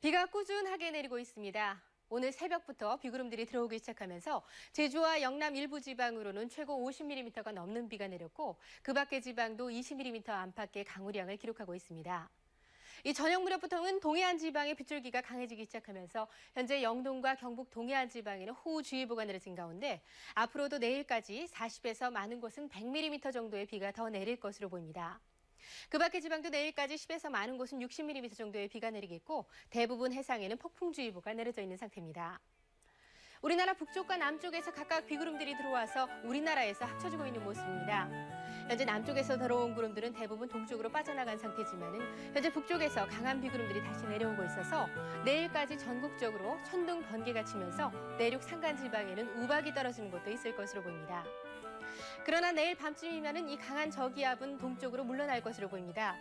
비가 꾸준하게 내리고 있습니다. 오늘 새벽부터 비구름들이 들어오기 시작하면서 제주와 영남 일부 지방으로는 최고 50mm가 넘는 비가 내렸고 그 밖의 지방도 20mm 안팎의 강우량을 기록하고 있습니다. 이 저녁 무렵부터는 동해안 지방의 빗줄기가 강해지기 시작하면서 현재 영동과 경북 동해안 지방에는 호우주의보가 내려진 가운데 앞으로도 내일까지 40에서 많은 곳은 100mm 정도의 비가 더 내릴 것으로 보입니다. 그 밖의 지방도 내일까지 10에서 많은 곳은 60mm 정도의 비가 내리겠고 대부분 해상에는 폭풍주의보가 내려져 있는 상태입니다. 우리나라 북쪽과 남쪽에서 각각 비구름들이 들어와서 우리나라에서 합쳐지고 있는 모습입니다. 현재 남쪽에서 들어온 구름들은 대부분 동쪽으로 빠져나간 상태지만은 현재 북쪽에서 강한 비구름들이 다시 내려오고 있어서 내일까지 전국적으로 천둥 번개가 치면서 내륙 산간 지방에는 우박이 떨어지는 곳도 있을 것으로 보입니다. 그러나 내일 밤쯤이면은 이 강한 저기압은 동쪽으로 물러날 것으로 보입니다.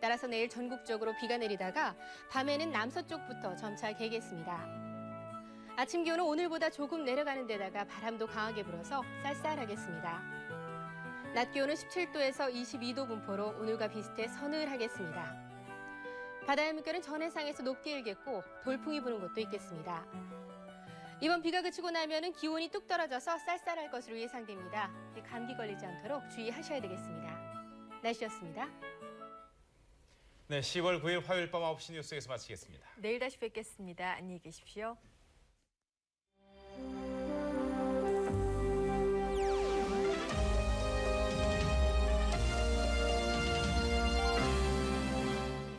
따라서 내일 전국적으로 비가 내리다가 밤에는 남서쪽부터 점차 개겠습니다. 아침 기온은 오늘보다 조금 내려가는 데다가 바람도 강하게 불어서 쌀쌀하겠습니다. 낮 기온은 17도에서 22도 분포로 오늘과 비슷해 서늘하겠습니다. 바다의 물결은 전해상에서 높게 일겠고 돌풍이 부는 곳도 있겠습니다. 이번 비가 그치고 나면은 기온이 뚝 떨어져서 쌀쌀할 것으로 예상됩니다. 감기 걸리지 않도록 주의하셔야 되겠습니다. 날씨였습니다. 네, 10월 9일 화요일 밤 9시 뉴스에서 마치겠습니다. 내일 다시 뵙겠습니다. 안녕히 계십시오.